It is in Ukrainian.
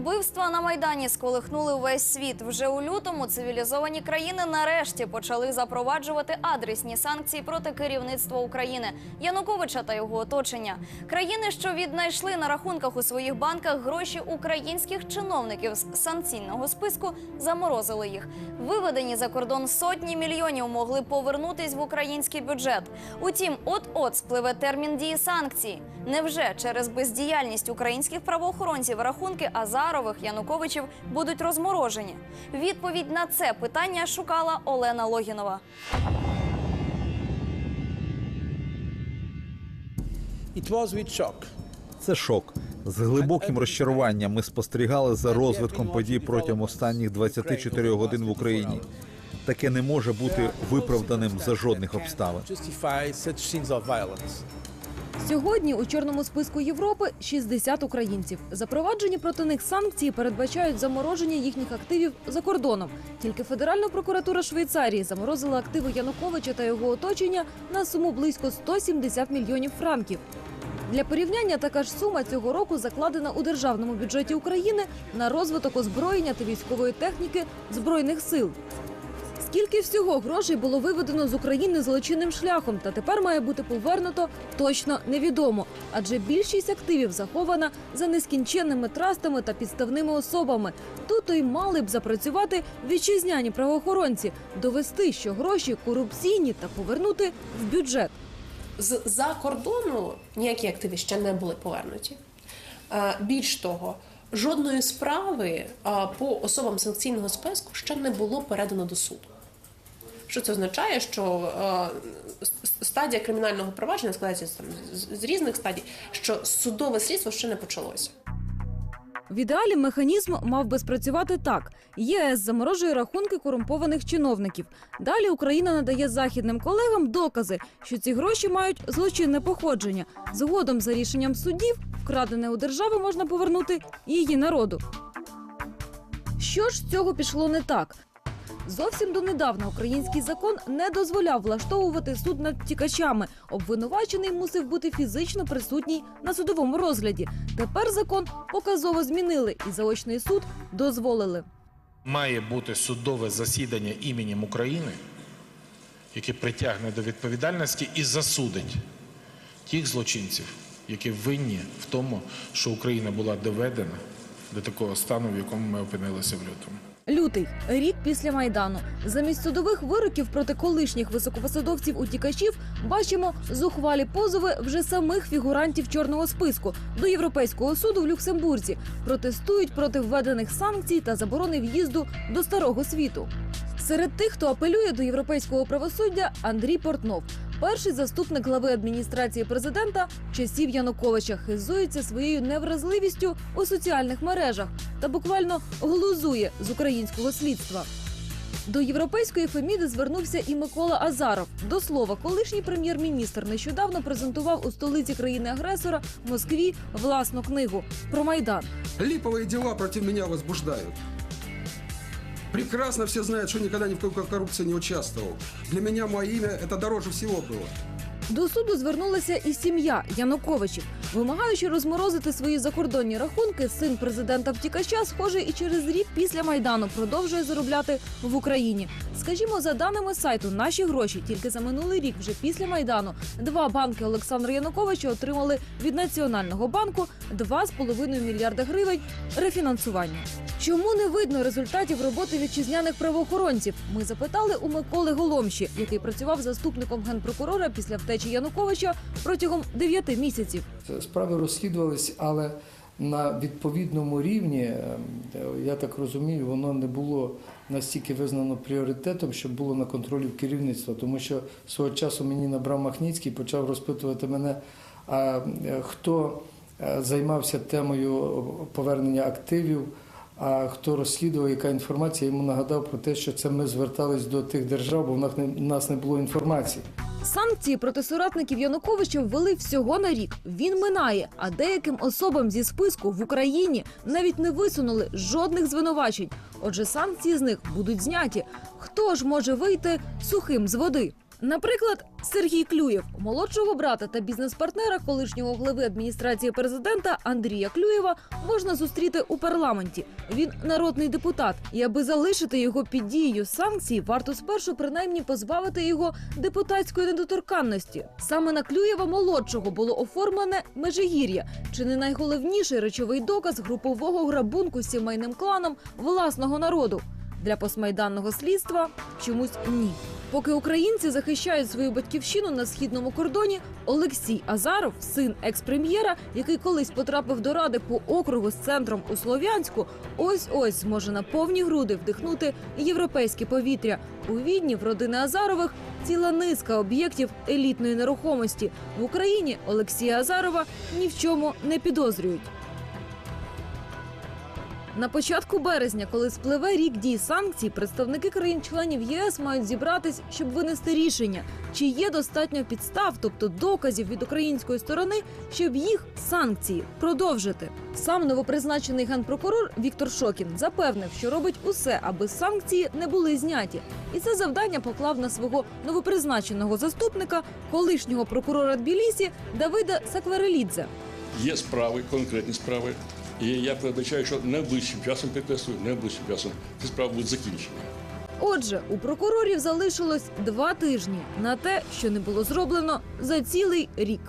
Вбивства на майдані сколихнули увесь світ. Вже у лютому цивілізовані країни нарешті почали запроваджувати адресні санкції проти керівництва України Януковича та його оточення. Країни, що віднайшли на рахунках у своїх банках гроші українських чиновників з санкційного списку, заморозили їх. Виведені за кордон сотні мільйонів могли повернутись в український бюджет. Утім, от-от спливе термін дії санкцій. Невже через бездіяльність українських правоохоронців рахунки Азарових Януковичів будуть розморожені? Відповідь на це питання шукала Олена Логінова. It was with shock. Це шок. З глибоким розчаруванням ми спостерігали за розвитком подій протягом останніх 24 годин в Україні. Таке не може бути виправданим за жодних обставин. Сьогодні у чорному списку Європи 60 українців. Запроваджені проти них санкції передбачають замороження їхніх активів за кордоном. Тільки Федеральна прокуратура Швейцарії заморозила активи Януковича та його оточення на суму близько 170 мільйонів франків. Для порівняння така ж сума цього року закладена у державному бюджеті України на розвиток озброєння та військової техніки збройних сил. Скільки всього грошей було виведено з України злочинним шляхом та тепер має бути повернуто, точно невідомо. Адже більшість активів захована за нескінченними трастами та підставними особами. Тут і мали б запрацювати вітчизняні правоохоронці, довести, що гроші корупційні та повернути в бюджет. з-за кордону ніякі активи ще не були повернуті. Е, Більш того, жодної справи е, по особам санкційного списку ще не було передано до суду. Що це означає, що е, стадія кримінального провадження складається там, з- різних стадій, що судове слідство ще не почалося. В ідеалі механізм мав би спрацювати так: ЄС заморожує рахунки корумпованих чиновників. Далі Україна надає західним колегам докази, що ці гроші мають злочинне походження. Згодом за рішенням суддів вкрадене у держави можна повернути її народу. Що ж з цього пішло не так? Зовсім донедавна український закон не дозволяв влаштовувати суд над тікачами. Обвинувачений мусив бути фізично присутній на судовому розгляді. Тепер закон показово змінили і заочний суд дозволили. Має бути судове засідання іменем України, яке притягне до відповідальності і засудить тих злочинців, які винні в тому, що Україна була доведена до такого стану, в якому ми опинилися в лютому. Лютий рік після майдану. Замість судових вироків проти колишніх високопосадовців утікачів бачимо зухвалі позови вже самих фігурантів чорного списку до європейського суду в Люксембурзі. Протестують проти введених санкцій та заборони в'їзду до старого світу. Серед тих, хто апелює до європейського правосуддя, Андрій Портнов. Перший заступник глави адміністрації президента часів Януковича хизується своєю невразливістю у соціальних мережах та буквально глузує з українського слідства. До європейської феміди звернувся і Микола Азаров. До слова, колишній прем'єр-міністр нещодавно презентував у столиці країни-агресора Москві власну книгу про майдан. Липовые дела против меня возбуждают. Прекрасно все знают, что никогда ни в какой коррупции не участвовал. Для меня мое имя это дороже всего было. До суду звернулася і сім'я Януковичів, вимагаючи розморозити свої закордонні рахунки. Син президента втікача, схоже, і через рік після майдану продовжує заробляти в Україні. Скажімо, за даними сайту, наші гроші тільки за минулий рік, вже після майдану, два банки Олександра Януковича отримали від Національного банку 2,5 мільярда гривень рефінансування. Чому не видно результатів роботи вітчизняних правоохоронців? Ми запитали у Миколи Голомші, який працював заступником генпрокурора після втечі Януковича протягом 9 місяців. Справи розслідувались, але на відповідному рівні, е, я так розумію, воно не було настільки визнано пріоритетом, щоб було на контролі керівництва. Тому що свого часу мені набрав Махніцький, почав розпитувати мене, а е, хто е, займався темою повернення активів. А хто розслідував, яка інформація, йому нагадав про те, що це ми звертались до тих держав, бо в нас не, в нас не було інформації. Санкції проти соратників Януковича ввели всього на рік. Він минає, а деяким особам зі списку в Україні навіть не висунули жодних звинувачень. Отже, санкції з них будуть зняті. Хто ж може вийти сухим з води? Наприклад, Сергій Клюєв, молодшого брата та бізнес-партнера колишнього глави адміністрації президента Андрія Клюєва, можна зустріти у парламенті. Він народний депутат, і аби залишити його під дією санкцій, варто спершу принаймні позбавити його депутатської недоторканності. Саме на Клюєва молодшого було оформлене межигір'я, чи не найголовніший речовий доказ групового грабунку сімейним кланом власного народу. Для постмайданного слідства чомусь ні. Поки українці захищають свою батьківщину на східному кордоні, Олексій Азаров, син екс-прем'єра, який колись потрапив до ради по округу з центром у Слов'янську, ось ось зможе на повні груди вдихнути європейське повітря. У відні в родини Азарових ціла низка об'єктів елітної нерухомості. В Україні Олексія Азарова ні в чому не підозрюють. На початку березня, коли спливе рік дій санкцій, представники країн-членів ЄС мають зібратись, щоб винести рішення, чи є достатньо підстав, тобто доказів від української сторони, щоб їх санкції продовжити. Сам новопризначений генпрокурор Віктор Шокін запевнив, що робить усе, аби санкції не були зняті, і це завдання поклав на свого новопризначеного заступника, колишнього прокурора Тбілісі Давида Сакварелідзе. Є справи, конкретні справи. І я передбачаю, що найближчим часом підкреслюю, найближчим часом ці справи будуть закінчені. Отже, у прокурорів залишилось два тижні на те, що не було зроблено за цілий рік.